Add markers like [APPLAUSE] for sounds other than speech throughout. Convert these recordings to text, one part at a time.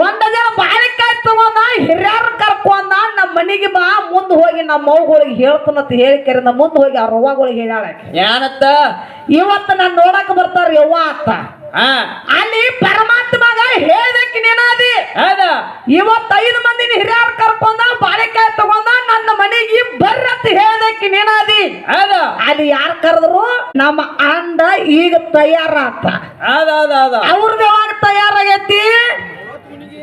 ಒಂದ ಜನ ಬಾಳಿಕಾಯಿ ತಗೊಂಡ ಹಿರಿಯರ್ ಕರ್ಕೊಂಡ ನಮ್ಮ ಮನಿಗೆ ಬಾ ಮುಂದೆ ಹೋಗಿ ನಮ್ಮ ಮಗುಗಳಿಗೆ ಹೇಳ್ತಾನಂತ ಹೇಳಿ ಕರಿಂದ ಮುಂದೆ ಹೋಗಿ ಅವ್ರ ಅವ್ವಗಳಿಗೆ ಹೇಳ್ಯಾಳ. ಏನತ್ತ ಇವತ್ತು ನಾನು ನೋಡಕ್ ಬರ್ತಾರ ಯವ್ವ ಅತ್ತ ಅಲ್ಲಿ ಪರಮಾತ್ಮಗ ಹೇಳ್ದಕ್ಕೆ ನೀನಾದಿ. ಇವತ್ತೈದು ಇವತ್ತು ಐದು ಮಂದಿನ ಹಿರಿಯರ್ ಕರ್ಕೊಂಡ ಬಾಳಿಕಾಯಿ ತಗೊಂಡ ನನ್ನ ಮನೆಗೆ ಬರ್ರತ್ ಹೇಳ್ದಕ್ಕೆ ನೀನಾದಿ. ಅಲ್ಲಿ ಯಾರು ಕರೆದ್ರು? ನಮ್ಮ ಅಂಡ ಈಗ ತಯಾರಾತ. ಅವ್ರದ್ದು ಯಾವಾಗ ತಯಾರಾಗೈತಿ?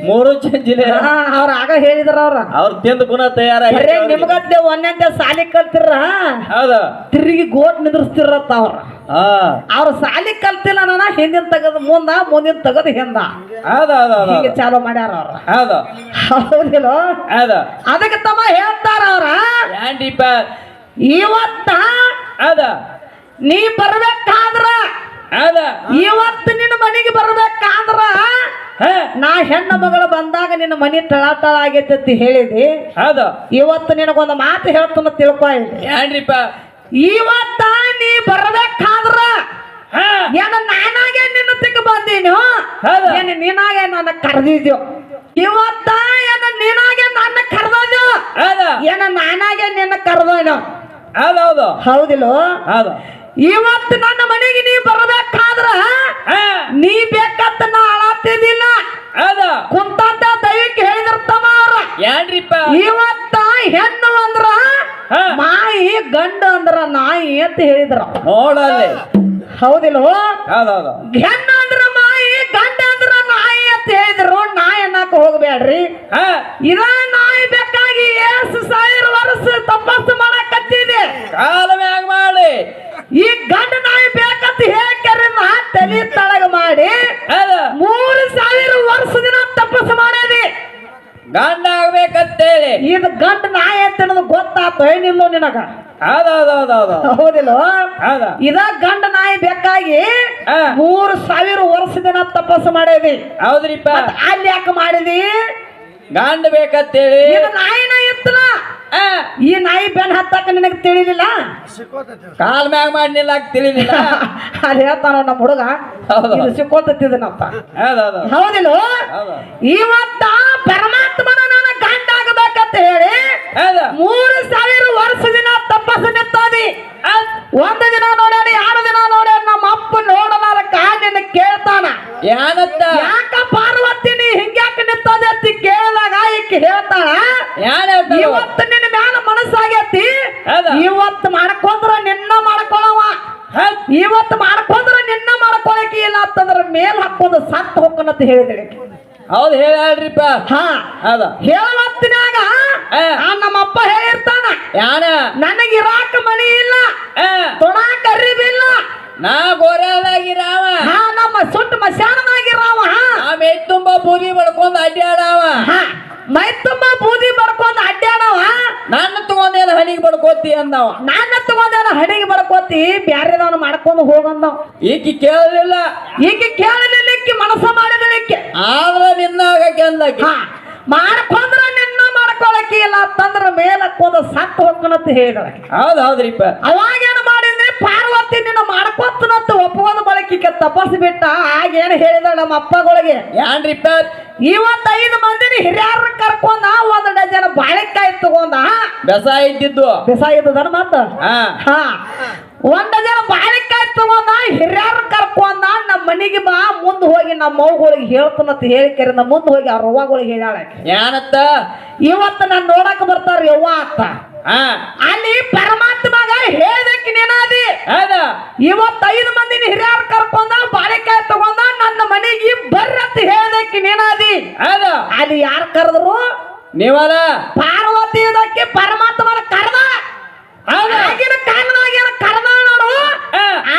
ಮೂರು ಜಿಲ್ಲೆ ಅವ್ರ ಆಗ ಹೇಳಿದ್ರ ಅವ್ರ. ಅವ್ರ ತಿಂದು ಗುಣ ತಯಾರಾಗಿ ನಿಮ್ಗತ್ತೆ ಒಂದಂತೆ ಸಾಲಿ ಕಲ್ತಿರ ಹೌದ. ತಿರುಗಿ ಗೋಟ್ ನಿಂದ್ರಿಸ್ತಿರತ್ತ ಅವ್ರ. ಅವ್ರ ಸಾಲಿ ಕಲ್ತಿಲ್ಲ ನಾನ ಹಿಂದಿನ ತಗದ್ ಮುಂದ ಮುಂದಿನ ತಗದ್ ಹಿಂದ. ಹೀಗೆ ಚಾಲು ಮಾಡ್ಯಾರ ಅವ್ರ. ಹೌದ. ಹೌದಿಲ್ಲ? ಹೌದ. ಅದಕ್ಕೆ ತಮ್ಮ ಹೇಳ್ತಾರ ಅವ್ರ. ಇವತ್ತ ಅದ ನೀ ಬರ್ಬೇಕಾದ್ರ ಅದ ಇವತ್ತು ನಿನ್ನ ಮನೆಗೆ ಬರ್ಬೇಕಾದ್ರ ನಾ ಹೆಣ್ಣು ಮಗಳು ಬಂದಾಗ ನಿನ್ನ ಮನೆ ತಳ ಆಗೈತೆ ಅಂತ ಹೇಳಿದಿ. ಹೌದು. ಇವತ್ತು ನಿನಗೊಂದು ಮಾತು ಹೇಳ್ತಾನ ತಿಳ್ಕೊ ಯಾಂಡ್ರಿಪ ಇವತ್ತ ನೀ ಬರ್ಬೇಕಾದ್ರ ಹಾ. ಏನ ನಾನಾಗೆ ನಿನ್ನ ತಿಕ್ಕ ಬಂದೀನಿ. ಏನ ನೀನಾಗೆ ನನ್ನ ಕರೆದಿದ್ಯೋ? ಇವತ್ತ ಏನ ನೀನಾಗೆ ನನ್ನ ಕರೆದೋದ್ಯೋ? ಏನ ನಾನಾಗೆ ನಿನ್ನ ಕರೆದೋನು? ಹೌದ ಹೌದು. ಹೌದಿಲ್ಲೋ? ಹೌದ. ಇವತ್ತು ನನ್ನ ಮನೆಗೆ ನೀ ಬರಬೇಕಾದ್ರ ನೀ ಬೇಕಂತ ನಾ ಅಳತ್ತಿದ್ದಿಲ್ಲ ಹೌದ. ಕುಂತಂತ ದೈವಕ್ಕೆ ಹೇಳಿದಿರ್ತವ ಅವ್ರ. ಇವತ್ತ ಹೆಣ್ಣು ಅಂದ್ರ. ಮಾಯಿ ಗಂಡ ಅಂದ್ರ ನಾಯಿ ಅಂತ ಹೇಳಿದ್ರ. ನೋಡಲ್ಲಿ. ಹೌದಿಲ್ಲ ಹೌದ ಹೌದು. ಹೆಣ್ಣು ಅಂದ್ರ ಮಾಯಿ ಗಂಡ ಅಂದ್ರ ನಾಯಿ ಅಂತ ಹೇಳಿದ್ರು. ನಾಯಿ ಅನ್ನಕ್ ಹೋಗ್ಬೇಡ್ರಿ. ಹಾ. ಇದ ನಾಯಿ ಬೇಕಾಗಿ ಏಸು ಸಾವಿರ ವರ್ಷ ತಪಸ್ಸು ಮಾಡಕತ್ತಿದೆ. ಕಾಲ ಮ್ಯಾಗ ಮಾಡಿ ಈ ಗಂಡ ನಾಯಿ ಬೇಕಂತ ಹೇಳ್ಕರಿ ನಾ ತಲೆ ತಳಗ ಮಾಡಿ ಹೌದ ಮೂರು ಸಾವಿರ ವರ್ಷ ದಿನ ತಪಸ್ಸು ಮಾಡೇದಿ ಗಂಡ ಆಗ್ಬೇಕಂತೇಳಿ ಇದು ಗಂಡ ನಾಯಿ ಅಂತ ಅನ್ನೋದು ಗೊತ್ತಾತ ಏನಿಲ್ಲೋ ನಿನಗ? ಹೌದ ಹೌದ ಹೌದ ಹೌದ ಹೌದಿಲ್ಲ? ಹೌದ ಇದ ಗಂಡ ನಾಯಿ ಬೇಕಾಗಿ ಮೂರು ಸಾವಿರ ವರ್ಷ ದಿನ ತಪಸ್ಸು ಮಾಡೇವಿ ಹೌದ್ರಿಪ್ಪ. ಮತ್ತ್ ಅಲ್ಲಿ ಯಾಕೆ ಮಾಡಿದಿ? ಗಂಡ ಬೇಕಂತೇಳಿ. ಇದು ನಾಯಿನ ಇತ್ತಲ್ಲ? ಈ ನಾಯಿ ಬೆನ್ ಹತ್ತಾಕ ನಿನಗೆ ತಿಳಿಲಿಲ್ಲ? ಕಾಲ್ ಮ್ಯಾಗ ಮಾಡಿ ನಿಲ್ಲಾಕ್ ತಿಳಿಲಿಲ್ಲ. [LAUGHS] ಅಲ್ಲಿ ಹೇಳ್ತಾನ ನಮ್ಮ ಹುಡುಗ. ಹೌದು. ಹೌದಿಲ್ಲ? ಹೌದು. ಇವತ್ತ ಪರಮಾತ್ಮನ ಮೂರು ಸಾವಿರ ವರ್ಷ ದಿನ ತಪಸ್ಸು ನಿಂತಾದಿ. ಒಂದು ದಿನ ನೋಡ್ಯಾನ ಎರಡು ದಿನ ನೋಡ್ಯಾನ ನಮ್ಮ ಅಪ್ಪ ನೋಡಲಾರ ನಿನ್ನ ಕೇಳ್ತಾನ. ಯಾನತ್ತ ಯಾಕ ಪಾರ್ವತಿ ನೀ ಹಿಂಗ್ಯಾಕ ನಿಂತದೆ ಅಂತ ಕೇಳಿದಾಗ ಈಕೆ ಹೇಳ್ತಾಳ ಇವತ್ತು ನಿನ್ನ ಮ್ಯಾಲ ಮನಸ್ಸಾಗೈತಿ? ಇವತ್ತು ಮಾಡ್ಕೊಂಡ್ರ ನಿನ್ನ ಮಾಡ್ಕೊಳವ. ಇವತ್ತು ಮಾಡ್ಕೊಂಡ್ರ ನಿನ್ನ ಮಾಡ್ಕೊಳಕ್ಕೆ ಇಲ್ಲ ಅಂತಂದ್ರ ಮೇಲ್ ಹಾಕೋದು ಸತ್ ಹೋಗ್ಕನಂತ ಹೇಳಿದ್ರಿ ಹೌದು ಹೇಳ ಹೇಳ್ರಿಪ್ಪ ಹಾ. ಅದ ಹೇಳುವತ್ತಿನಾಗ ಆ. ಆ ನಮ್ಮಪ್ಪ ಹೇಳಿರ್ತಾನ ಯಾನ ನನಗೆ ಇರಾಕ ಮನಿ ಇಲ್ಲ ಆ, ತೊಡಾಕ ಅರಿವಿಲ್ಲ ನಾ ಗೋರ್ಯಾದಾಗಿರಾವ ಹಾ ನಮ್ಮ ಸುಟ್ಟು ಮಶಾನದಾಗಿರಾವ ಆ ಮೈ ತುಂಬಾ ಬೂದಿ ಬಡ್ಕೊಂಡ್ ಅಡ್ಡಾಡವ ಮೈ ತುಂಬಾ ಬೂದಿ ಬಡ್ಕೊಂಡ್ ಅಡ್ಡಾಡವ ನನ್ನ ತಗೊಂಡೇನ ಹಣಿಗೆ ಬಡ್ಕೋತಿ ಅಂದವ. ನನ್ನ ತಗೊಂಡೇನ ಹಣಿಗೆ ಬಡ್ಕೋತಿ ಬ್ಯಾರೆದವನು ಮಾಡ್ಕೊಂಡು ಹೋಗಂದ ಈಕಿ ಕೇಳಲಿಲ್ಲ. ಈಗ ಕೇಳಲಿಕ್ಕೆ ಮನಸ್ಸ ಮಾಡಿದಳಿಕ್ಕೆ ಆದ್ರ ನಿನ್ನಾಗ ಕೆಂದಕಿ ಹಾ? ಮಾಡ್ಕೊಂಡ್ರ ನಿನ್ನ ಮಾಡ್ಕೊಳಕ್ಕೆ ಇಲ್ಲ ಅಂತಂದ್ರ ಮೇಲಕ್ಕೊಂದು ಸತ್ತು ಹೋಗ್ಕೊಂಡಂತ ಹೇಳಿದಳ. ಹೌದ್ ಹೌದ್ರಿಪ್ಪ. ಅವಾಗೇನು ಮಾಡಿದ್ರೆ ಪಾರ್ವತಿ ನಿನ್ನ ಮಾಡ್ಕೊತನಂತ ಒಪ್ಕೊಂಡ್ ಬಳಕಿಕ ತಪಸ್ ಬಿಟ್ಟ ಆಗೇನು ಹೇಳಿದ ನಮ್ಮ ಅಪ್ಪಗಳಿಗೆ? ಏನ್ರಿ ಇವತ್ತು ಐದು ಮಂದಿನ ಹಿರಿಯರ ಕರ್ಕೊಂಡ ಒಂದ್ ಡಜನ್ ಬಾಳೆಕಾಯಿ ತಗೊಂಡ ಬೆಸ ಇದ್ದಿದ್ದು. ಬಿಸಾಯಿದ್ದದನ ಮತ್ತ? ಹಾ. ಹಾ. ಒಂದ್ ಡಜನ್ ಬಾಳೆಕಾಯಿ ತಗೊಂಡ ಹಿರಿಯರ ಕರ್ಕೊಂಡ ನಮ್ಮ ಮನಿಗೆ ಬಾ ಮುಂದ್ ಹೋಗಿ ನಮ್ಮ ಮೌಗಳಿಗೆ ಹೇಳ್ತಾನಂತ ಹೇಳಿ ಕರಿಂದ ಮುಂದ್ ಹೋಗಿ ಅವ್ರ ಅವ್ವಗಳಿಗೆ ಹೇಳ್ಯಾಳ ಏನತ್ತ ಇವತ್ತು ನಾನು ನೋಡಕ್ ಬರ್ತಾರ ಯವ್ವ ಅತ್ತ. ಅಲ್ಲಿ ಪರಮಾತ್ಮಗ ಹೇಳ್ದಕ್ಕೆ ನೀನಾದಿ. ಹೌದ. ಇವತ್ತೈದು ಮಂದಿನ ಹಿರಿಯರ್ ಕರ್ಕೊಂಡ ಬಾಳೆಕಾಯಿ ತಗೊಂಡ ನನ್ನ ಮನೆಗೆ ಬರ್ರತ್ ಹೇಳ್ದಕ್ಕೆ ನೀನಾದಿ. ಹೌದ. ಅಲ್ಲಿ ಯಾರು ಕರೆದ್ರು? ನೀವಲ್ಲ. ಪಾರ್ವತಿ ಇದಕ್ಕೆ ಪರಮಾತ್ಮನ ಕರೆದ. ಆಗಿನ ಕಾರಣದಾಗ ಕರೆದ ನೋಡು.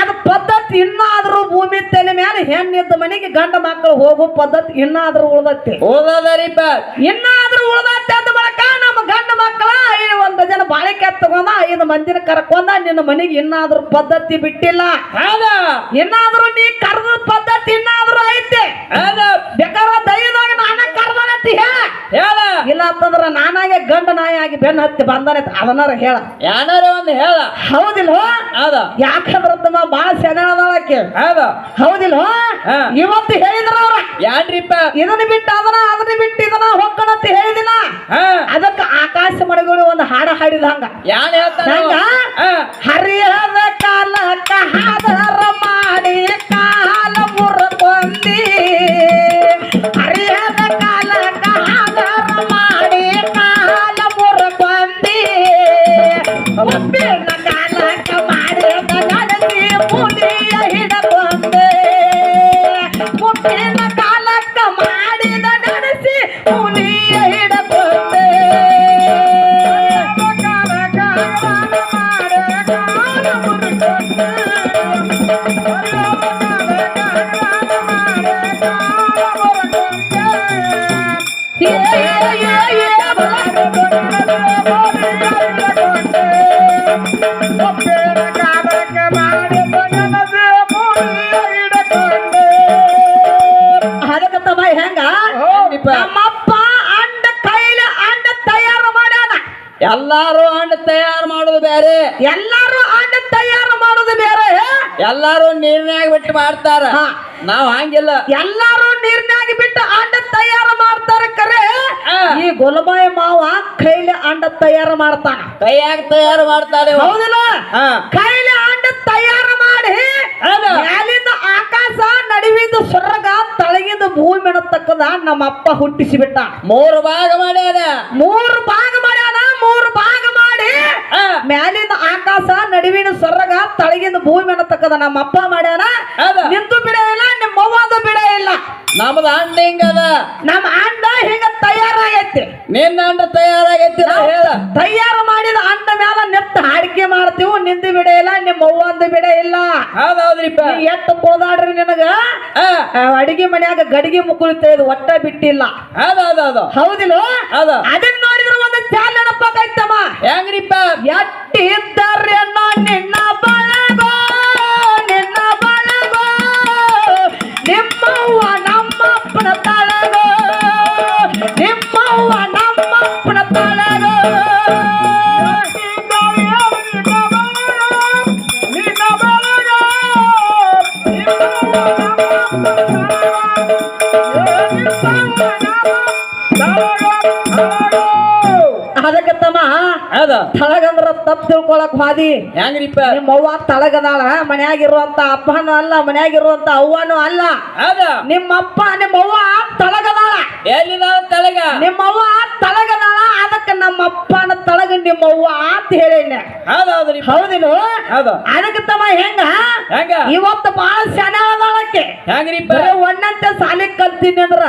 ಅದ ಪದ್ಧತಿ ಇನ್ನಾದ್ರೂ ಭೂಮಿ ತಲೆ ಮೇಲೆ ಹೆಣ್ಣಿದ್ದ ಮನೆಗೆ ಗಂಡ ಮಕ್ಕಳು ಹೋಗೋ ಪದ್ಧತಿ ಇನ್ನಾದ್ರೂ ಉಳ್ದತ್ತೆ ಇನ್ನ ಇನ್ನಾದ್ರೂ ಉಳ್ದತ್ತೆ ಅಂದ ಬಳಕ ನಮ್ಮ ಗಂಡ ಮಕ್ಕಳ ಐದು ಬಾಳೆಕಾಯಿ ತಗೊಂಡ ಐದು ಮಂದಿನ ಕರ್ಕೊಂಡ ನಿನ್ನ ಮನೆಗೆ ಇನ್ನಾದ್ರೂ ಪದ್ಧತಿ ಬಿಟ್ಟಿಲ್ಲ. ಇನ್ನಾದ್ರೂ ನೀ ಕರೆದ ಪದ್ಧತಿ ಇನ್ನಾದ್ರೂ ಐತೆ. ಹೌದ? ಬೇಕಾದ್ರೆ ದೈವದಾಗ ನಾನ ಕರ್ದಾನಂತಿ ಹೇಳ. ಹೇಳ. ಇಲ್ಲ ಅಂತಂದ್ರ ನಾನಾಗೆ ಗಂಡ ನಾಯಿ ಆಗಿ ಬೆನ್ನ ಹತ್ತಿ ಬಂದಾನೈತಿ ಅದನ್ನಾರ ಹೇಳ. ಯಾನಾರ ಒಂದು ಹೇಳ. ಹೌದಿಲ್ಲ ಹೌದ? ಯಾಕಂದ್ರ ತಮ್ಮ ಬಾಳ ಸೆಣದಾಳಕ್ಕೆ ಹೌದ? ಹೌದಿಲ್ಲ ಹಾ. ಇವತ್ತು ಹೇಳಿದ್ರ ಅವ್ರ. ಯಾನ್ರಿಪ್ಪ? ಇದನ್ನ ಬಿಟ್ಟು ಅದನ್ನ ಅದನ್ನ ಹಾಡಿದ ಹಂಗ ಯಾನ್ ಹೇಳ್ತಾನ ಹೆಂಗ? ಹರಿಯದ ಕಾಲಕ್ಕ ಹಾದರ ಎಲ್ಲಾರು ಆಟ ತಯಾರು ಮಾಡೋದು ಬೇರೆ. ಎಲ್ಲಾರು ನೀರ್ನ್ಯಾಗ ಬಿಟ್ಟು ಮಾಡ್ತಾರ. ನಾವ್ ಹಂಗಿಲ್ಲ. ಎಲ್ಲಾರು ನೀರ್ನಾಗಿ ಬಿಟ್ಟು ಆಟ ತಯಾರು ಮಾಡ್ತಾರ ಕರೆ. ಈ ಗೊಲಬಾಯಿ ಮಾವ ಕೈಲಿ ಆಂಡ ತಯಾರು ಮಾಡ್ತಾನ. ಕೈಯಾಗ ತಯಾರು ಮಾಡ್ತಾರೆ ಹೌದಲ್ಲ? ಕೈಲಿ ಅಂಡ ತಯಾರು ಮಾಡಿ. ಮ್ಯಾಲಿಂದ ಆಕಾಶ ನಡುವಿಂದ ಸ್ವರ್ಗ ತಳಗಿದ ಭೂಮಿ ಅನ್ನತಕ್ಕದ ನಮ್ಮ ಅಪ್ಪ ಹುಟ್ಟಿಸಿ ಬಿಟ್ಟ ಮೂರು ಭಾಗ ಮಾಡ್ಯಾನ. ಮೂರು ಭಾಗ ಮಾಡ್ಯಾನ ಮೂರು ಭಾಗ. ಮ್ಯಾಲಿಂದ ಆಕಾಶ ನಡುವಿನ ಸ್ವರ್ಗ ತಳಗಿಂದ ಭೂಮಿ ಅನ್ನತಕ್ಕದ ನಮ್ಮ ಅಪ್ಪ ಮಾಡ್ಯಾನ. ನಿಂತು ಬಿಡ ಇಲ್ಲ ನಿಮ್ಮ ಅವ್ವದು ಬಿಡ ಇಲ್ಲ. ನಮ್ದು ಅಂಡ ಹಿಂಗದ. ನಮ್ಮ ಅಂಡ ಹಿಂಗ ತಯಾರಾಗೈತಿ. ನಿನ್ನ ಅಂಡ ತಯಾರಾಗೈತಿ ಹೇಳ. ತಯಾರು ಮಾಡಿದ ಅಂಡ ಮ್ಯಾಲ ನೆತ್ತ ಹಾಡಿಕೆ ಮಾಡ್ತೀವಿ ನಿಂದು ಬಿಡ ಇಲ್ಲ ನಿಮ್ಮ ಅವ್ವಂದು ಬಿಡ ಇಲ್ಲ. ಹೌದೌದ್ರಿಪ್ಪ. ಎಟ್ಟು ಕೋದಾಡ್ರಿ ನಿನಗ? ಆ, ಅಡಿಗೆ ಮನ್ಯಾಗ ಗಡಿಗೆ ಮುಕ್ಕುಳಿತ ಒಟ್ಟ ಬಿಟ್ಟಿಲ್ಲ. ಹೌದೌದೌದು. ಹೌದಿಲ್ಲ? ಹೌದು. ಅದನ್ನ ಒಂದು ಚಾಲ್ ನೆನಪಾಕೈತಮ್ಮ ಹೆಂಗ್ರಿಪ್ಪ ಎಟ್ಟಿದ್ದರೇನೋ ನಿನ್ನ ಬಳಗೋ ನಿನ್ನ ಬಳಗೋ. ನಿಮ್ಮವ್ವ ನಮ್ಮಪ್ಪನ ತಳಗೋ ನಿಮ್ಮವ್ವ ನಮ್ಮಪ್ಪನ ತಳಗಂದ್ರ ತಪ್ಪು ತಿಳ್ಕೊಳಕ್ ಹಾದಿ ಹೆಂಗ್ರಿಪ್ಪ ನಿಮ್ಮ ಅವ್ವ ತಳಗದಾಳ ಮನ್ಯಾಗಿರುವಂತ ಅಪ್ಪನೂ ಅಲ್ಲ ಮನ್ಯಾಗಿರುವಂತ ಅವ್ವನೂ ಅಲ್ಲ. ಹೌದ? ನಿಮ್ಮ ಅಪ್ಪ ನಿಮ್ಮ ಅವ್ವ ತಳಗದಾಳ. ಎಲ್ಲಿದಾಳ ತಳಗ? ನಿಮ್ಮ ಅವ್ವ ತಳಗದಾಳ ಅದಕ್ಕೆ ನಮ್ಮ ಅಪ್ಪನ ತಳಗ ನಿಮ್ಮ ಅವ್ವ ಅಂತ ಹೇಳಿನ ಹೌದೌದ್ರಿಪ್ಪ ಹೌದಿಲ್ಲ ಹೌದು. ಅದಕ್ಕೆ ತಮ್ಮ ಹೆಂಗ? ಹೆಂಗ? ಇವತ್ತು ಬಹಳ ಶಾನೆ ಅದಾಳಕ್ಕೆ ಹೆಂಗ್ರಿಪ್ಪ ಒಂದಂತೆ ಒಣ್ಣಂತೆ ಸಾಲಿ ಕಲ್ತೀನಿ ಅಂದ್ರ.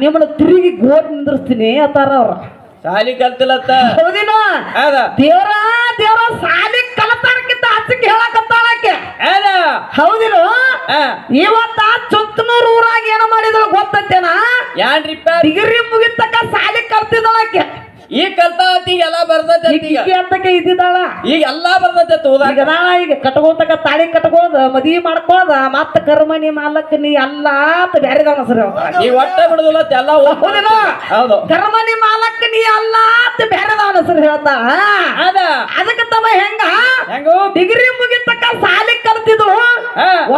ನಿಮ್ಮನ್ನ ತಿರುಗಿ ಗೋಡ್ ನಿಂದ್ರಸ್ತೀನಿ ಅತ್ತಾರ ಅವ್ರ. ಸಾಲಿ ಕಲ್ತಿಲ್ಲ ಹೌದಿಲ್ಲ ಹೌದ ದೇವ್ರ ದೇವ್ರ ಸಾಲಿ ಕಲತಾರಕ್ಕಿಂತ ಹಚ್ಚಕ್ಕೆ ಹೇಳಕತ್ತಾಳಕ್ಕೆ ಹೌದ ಹೌದಿಲ್ಲ? ಹಾ ಇವತ್ತ ಚೊತ್ತನೂರ್ ಊರಾಗ ಏನ ಮಾಡಿದಳು ಗೊತ್ತಂತೇನ? ಯಾನ್ರಿಪ್ಪ ಡಿಗ್ರಿ ಮುಗಿತಕ್ಕ ಸಾಲಿ ಕಲ್ತಿದ್ದಾಳಕ್ಕೆ ಈಗ ಕಲ್ತಾತಿ ಎಲ್ಲ ಎಲ್ಲಾ ಬರ್ತೈತಿ ಈಗ ಅಂತಕ್ಕೆ ಇದ್ದಿದ್ದಾಳ. ಈಗ ಎಲ್ಲಾ ಬರ್ತೈತಿ ಓದಾಕ ಈಗ ಕಟ್ಕೋತಕ್ಕ ತಾಳಿ ಕಟ್ಕೋದ ಮದ್ವಿ ಮಾಡ್ಕೋದ ಮತ್ತ ಕರ್ಮಣಿ ಮಾಲಕ್ ನೀ ಅಲ್ಲ ಅಂತ ಸರ್ ಹೆಸರು ಈ ಒಟ್ಟ ಬಿಡುದಿಲ್ಲ ಎಲ್ಲ ಹೌದಿಲ್ಲ ಹೌದು. ಕರ್ಮಣಿ ಮಾಲಕ್ ನೀ ಅಂತ ಸರ್ ಹೆಸರು ಹೇಳ್ತಾ. ಅದ. ಅದಕ್ಕೆ ತಮ್ಮ ಹೆಂಗ? ಹೆಂಗು? ಡಿಗ್ರಿ ಮುಗಿತಕ್ಕ ಸಾಲಿ ಕಲ್ತಿದ್ರು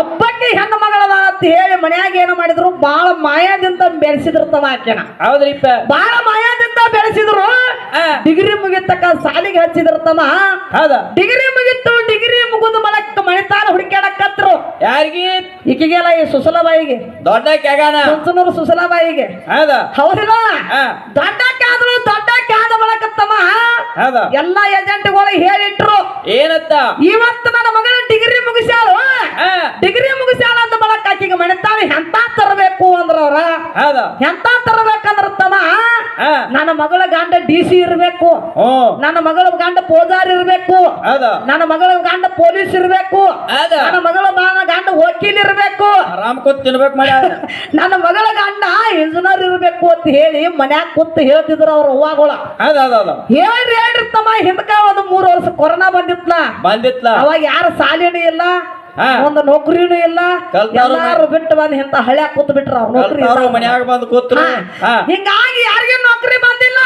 ಒಬ್ಬಕ್ಕೆ ಹೆಣ್ಣು ಮಗಳದ ಅಂತ ಹೇಳಿ ಮನ್ಯಾಗ ಏನು ಮಾಡಿದ್ರು? ಬಾಳ ಮಾಯಾದಿಂದ ಬೆಳೆಸಿದ್ರು ಆಕೆನ. ಹೌದ್ರಿ ಬಾಳ ಮಾಯಾದಿಂದ ಬೆಳೆಸಿದ್ರು. ಡಿಗ್ರಿ ಮುಗಿತಕ್ಕ ಸಾಲಿಗೆ ಹಚ್ಚಿದಿರ್ತಮ್ಮ ಹೌದ? ಡಿಗ್ರಿ ಮುಗಿತು ಡಿಗ್ರಿ ಮುಗಿದು ಮಲಕ್ಕ ಮಣಿತಾನ ಹುಡುಕ್ಯಾಡಕತ್ರು. ಯಾರಿಗೆ? ಈಕಿಗೆಲ್ಲ ಈ ಸುಸಲಬಾಯಿಗೆ. ದೊಡ್ಡ ಕೆಗಾನೂರು ಸುಸಲಬಾಯಿಗೆ ಸುಸಲಾಬಾಯಿಗೆ. ಹೌದ? ಹೌದಿಲ್ಲ? ದೊಡ್ಡ ಕ್ಯಾದ್ರು ದೊಡ್ಡ ಕ್ಯಾದ ಮಲಕತ್ತಮ್ಮ ಹೌದ? ಎಲ್ಲಾ ಏಜೆಂಟ್ಗಳು ಹೇಳಿಟ್ರು. ಏನತ್ತ? ಇವತ್ತು ನನ್ನ ಮಗಳ ಡಿಗ್ರಿ ಮುಗಿಸ್ಯಾಳು. ಡಿಗ್ರಿ ಮುಗಿಸ್ಯಾಳ ಅಂತ ಬಳಕ ಆಕಿಗೆ ಮಣಿತಾನ ಎಂತ ತರಬೇಕು? ಅಂದ್ರ ಅವ್ರ ಎಂತ ತರಬೇಕಂದ್ರ ತಮ್ಮ? ನನ್ನ ಮಗಳ ಗಂಡ ಡಿ ಸಿ ಇರ್ಬೇಕು. ನನ್ನ ಮಗಳ ಗಂಡ ಪೋಜಾರ್ ಇರ್ಬೇಕು. ನನ್ನ ಮಗಳ ಗಂಡ ಪೊಲೀಸ್ ಇರ್ಬೇಕು. ನನ್ನ ಮಗಳ ಗಂಡ ವಕೀಲ್ ಇರ್ಬೇಕು. ಆರಾಮ್ ಕೂತ್ ತಿನ್ಬೇಕು [LAUGHS] ನನ್ನ ಮಗಳ ಗಂಡ ಇಂಜಿನಿಯರ್ ಇರ್ಬೇಕು ಅಂತ ಹೇಳಿ ಮನ್ಯಾಗ ಕೂತ್ ಹೇಳ್ತಿದ್ರು ಅವ್ರ ಹೂವಾಗೋಳ ಹೇಳ್ರಿ ಹೇಳ್ರಿ ತಮ್ಮ ಹಿಂದಕ ಒಂದು ಮೂರು ವರ್ಷ ಕೊರೋನಾ ಬಂದಿತ್ಲ ಬಂದಿತ್ಲ. ಅವಾಗ ಯಾರ ಸಾಲಿನೂ ಇಲ್ಲ. ಒಂದು ನೌಕರಿನೂ ಇಲ್ಲ ಎಲ್ಲಾರು ಬಿಟ್ಟು ಬಂದ್ ಇಂತ ಹಳ್ಯಾಗ ಕೂತ್ ಬಿಟ್ರ ಅವ್ರ ನೌಕರಿ. ಮನ್ಯಾಗ ಬಂದು ಕೂತ್ರು. ಹಿಂಗಾಗಿ ಯಾರಿಗೆ ನೌಕರಿ ಬಂದಿಲ್ಲ?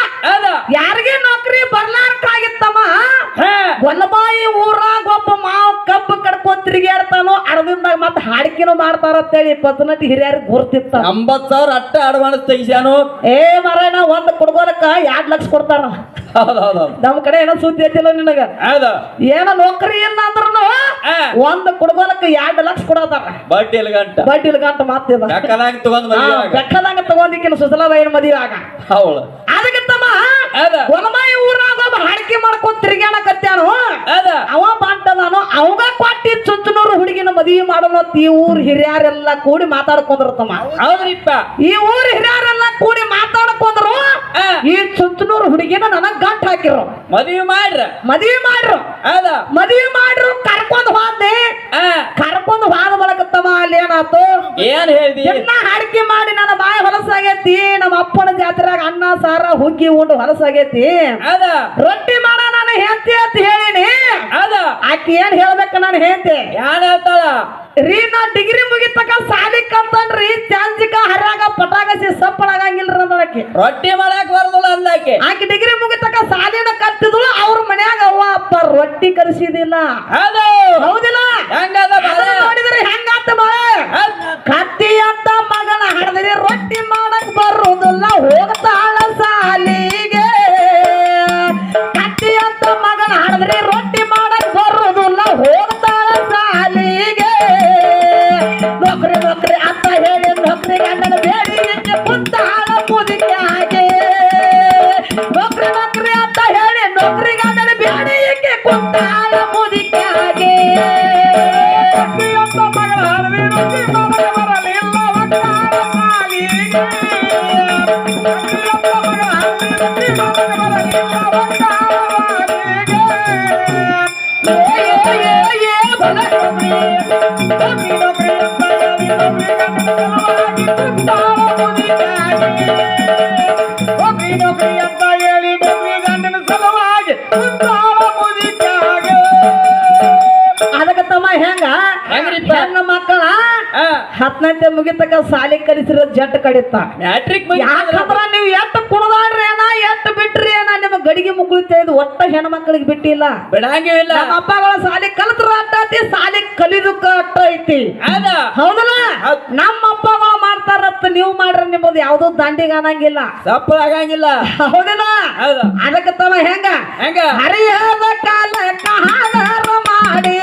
ಯಾರಿಗೆ ನೌಕರಿ ಬರ್ಲಾರ್ಕಾಗಿತ್ತಮ್ಮ? ಹೊಲಬಾಯಿ ಗೊಲ್ಲಬಾಯಿ ಊರಾಗ ಒಬ್ಬ ಮಾವ್ ಕಬ್ಬು ಕಡ್ಕೋ ತಿರುಗಾಡ್ತಾನೋ ಅಡದಿಂದಾಗ ಮತ್ತೆ ಹಾಡಿಕೆನು ಮಾಡ್ತಾರ ಅಂತೇಳಿ ಪದ್ಮತಿ ಹಿರಿಯರಿಗೆ ಗುರ್ತಿತ್ತ. ಅಂಬತ್ ಸಾವಿರ ಅಟ್ಟ ಅಡ್ವಾನ್ಸ್ ತೆಗಿಸ್ಯಾನು? ಏ ಮರಣ ಒಂದ್ ಕುಡ್ಗೋಲಕ್ಕ ಎರಡ್ ಲಕ್ಷ ಕೊಡ್ತಾರ. ನಮ್ ಕಡೆ ಏನೋ ಸುದ್ದಿ ಐತಿಲ್ಲ ನಿನಗ? ಏನ ಏನೋ ನೌಕರಿ ಇಲ್ಲ ಅಂದ್ರೂ ಒಂದ್ ಕುಡ್ಗೋಲಕ್ಕ ಎರಡ್ ಲಕ್ಷ ಕೊಡತಾರ. ಬಡ್ಡಿ ಗಂಟ. ಬಡ್ಡಿ ಗಂಟ ಮಾತಿದ ಬೆಕ್ಕದಂಗ ತಗೊಂಡಿಕ್ಕಿನ ಸುಸಲಾಬಾಯಿನ ಮದುವೆ ಆಗ. ಹೌದು. ಅದಕ್ಕೆ ತಮ್ಮ ಅದ ಹೊಲಮಾಯಿ ಊರಾಗ ಒಬ್ಬ ಹಾಡಿಕೆ ಮಾಡ್ಕೊಂಡ್ ತಿರ್ಗ್ಯಾಣಕತ್ಯಾನು ಅವ ಬಾಂಟದಾನು ಅವಾಗ ಕೊಟ್ಟಿ ಚುಚ್ಚನೂರು ಹುಡುಗಿನ ಮದುವೆ ಮಾಡೋಣ ಈ ಊರ್ ಹಿರಿಯರೆಲ್ಲ ಕೂಡಿ ಮಾತಾಡ್ಕೊಂಡ್ರತಮ್ಮ. ಹೌದ್ರಿಪ್ಪ. ಈ ಊರ್ ಹಿರಿಯರೆಲ್ಲ ಕೂಡಿ ಮಾತಾಡ್ಕೊಂಡ್ರು ಈ ಚುಚ್ಚನೂರು ಹುಡುಗಿನ ನನಗ್ ಗಂಟ್ ಹಾಕಿರು. ಮದುವೆ ಮಾಡ್ರ? ಮದುವೆ ಮಾಡ್ರು. ಅದ ಮದುವೆ ಮಾಡ್ರು ಕರ್ಕೊಂಡ್ ಹೋದೆ ಆ, ಕರ್ಕೊಂಡ್ ಹೋದ ಬಳಕತ್ತಮ್ಮ ಅಲ್ಲಿ ಏನಾತು ಏನ್ ಹೇಳ್ದಿ? ಎಲ್ಲ ಹಾಡಿಕೆ ಮಾಡಿ ನನ್ನ ಬಾಯಿ ಹೊಲಸಾಗೈತಿ. ನಮ್ಮ ಅಪ್ಪನ ಜಾತ್ರೆಯಾಗ ಅನ್ನ ಸಾರ ಹುಗ್ಗಿ ಉಂಡು ಹೊಲಸಾಗೈತಿ. ಅದ ರೊಟ್ಟಿ ಮಾಡ ಹೆಂಡತಿ ಅಂತ ಹೇಳಿನಿ. ಅದ. ಆಕಿ ಏನ್ ಹೇಳ್ಬೇಕ ನಾನು ಹೆಂಡತಿ? ಯಾರ ಹೇಳ್ತಾಳ? ರೀ ನಾ ಡಿಗ್ರಿ ಮುಗಿತಕ ಸಾಲಿ ಕಲ್ತನ್ರಿ ಚಾಂಜಿಕ ಹರ್ಯಾಗ ಪಟಾಕಸಿ ಸಪ್ಪಳಾಗಂಗಿಲ್ರಿ ಅಂದಳಕಿ ರೊಟ್ಟಿ ಮಾಡಕ್ ಬರ್ದಲ್ಲ ಅಂದಾಕಿ ಆಕಿ. ಡಿಗ್ರಿ ಮುಗಿತಕ ಸಾಲಿನ ಕತ್ತಿದ್ಳು ಅವ್ರ ಮನ್ಯಾಗ ಅವ್ವ ಅಪ್ಪ ರೊಟ್ಟಿ ಕಲಿಸಿದಿಲ್ಲ ಹೌದು. ಹೌದಿಲ್ಲ? ಹೆಂಗದ ಅದನ್ನ ನೋಡಿದ್ರೆ ಹೆಂಗಾತ ಹತ್ತನಂತೆ ಮುಗಿತಕ ಸಾಲಿ ಕಲಿಸಿರೋ ಜಟ್ ಕಡಿತ ಮ್ಯಾಟ್ರಿಕ್ ಯಾಕಂದ್ರ ನೀವು ಎಟ್ಟು ಕುಣದಾಡ್ರಿ ಏನ ಎಟ್ಟು ಬಿಟ್ರಿ ಏನ ನಿಮ್ಮ ಗಡಿಗೆ ಮುಗುಳಿ ತಿಳಿದು ಒಟ್ಟ ಹೆಣ್ಮಕ್ಳಿಗೆ ಬಿಟ್ಟಿಲ್ಲ. ಬಿಡಂಗಿಲ್ಲ ನಮ್ಮ ಅಪ್ಪಗಳ ಸಾಲಿ ಕಲಿತ್ರ ಅಟ್ಟ ಸಾಲಿ ಕಲಿದಕ್ಕ ಅಟ್ಟ ಐತಿ. ಹೌದಲ್ಲ? ಹೌದ್. ನಮ್ಮ ಅಪ್ಪಗಳು ಮಾಡ್ತಾರತ್ತ ನೀವು ಮಾಡ್ರಿ ನಿಮ್ಮದು ಯಾವ್ದು ದಾಂಡಿಗೆ ಅನ್ನಂಗಿಲ್ಲ. ಸಪ್ಪಳ ಆಗಂಗಿಲ್ಲ. ಹೌದಿಲ್ಲ? ಹೌದು. ಅದಕ್ಕೆ ತಮ್ಮ ಹೆಂಗ? ಹೆಂಗ? ಹರಿಯದ ಕಾಲ ಕಹಾದರ ಮಾಡಿ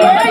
Amen.